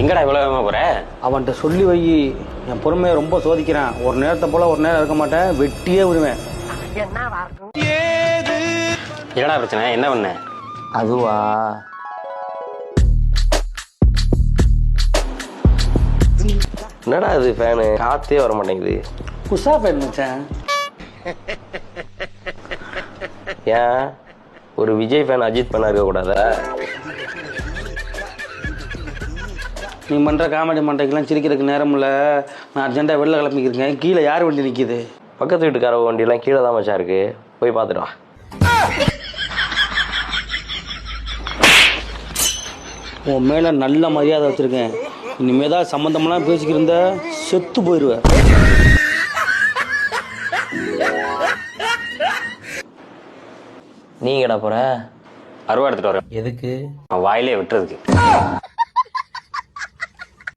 எங்கடா இவ்வளோ வேகமா போற? அவன்கிட்ட சொல்லி வை. என் பொறுமையை ரொம்ப சோதிக்கிறான். ஒரு நேரத்தை போல ஒரு நேரம் இருக்க மாட்டேன். வெட்டியே விடுவேன். என்னடா பிரச்சனை? என்ன பண்ண? அதுவா? என்னடா இது ஃபேனு காத்தே வர மாட்டேங்குது. குஷா ஃபேன் மச்சான். ஏன்? ஒரு விஜய் ஃபேன் அஜித் ஃபேனா இருக்க கூடாதா நீ பண்ணுற காமெடி மண்டைக்கெல்லாம் சிரிக்கிறதுக்கு நேரம் இல்லை. நான் அர்ஜென்ட்டாக வெளில கிளம்பிக்கிறேன். கீழே யார் வண்டி நிற்கிது பக்கத்து வீட்டுக்கார வண்டியெல்லாம் கீழே தான் மச்சான் இருக்கு. போய் பார்த்துட்டு வா. உன் மேலே நல்ல மரியாதை வச்சுருக்கேன். இனிமேல் தான் சம்மந்தமெல்லாம் பேசிக்கிருந்த செத்து போயிடுவேன் நீ எங்கடா போற? அருவா எடுத்துட்டு வரேன் எதுக்கு? வாயிலே விட்டுறதுக்கு.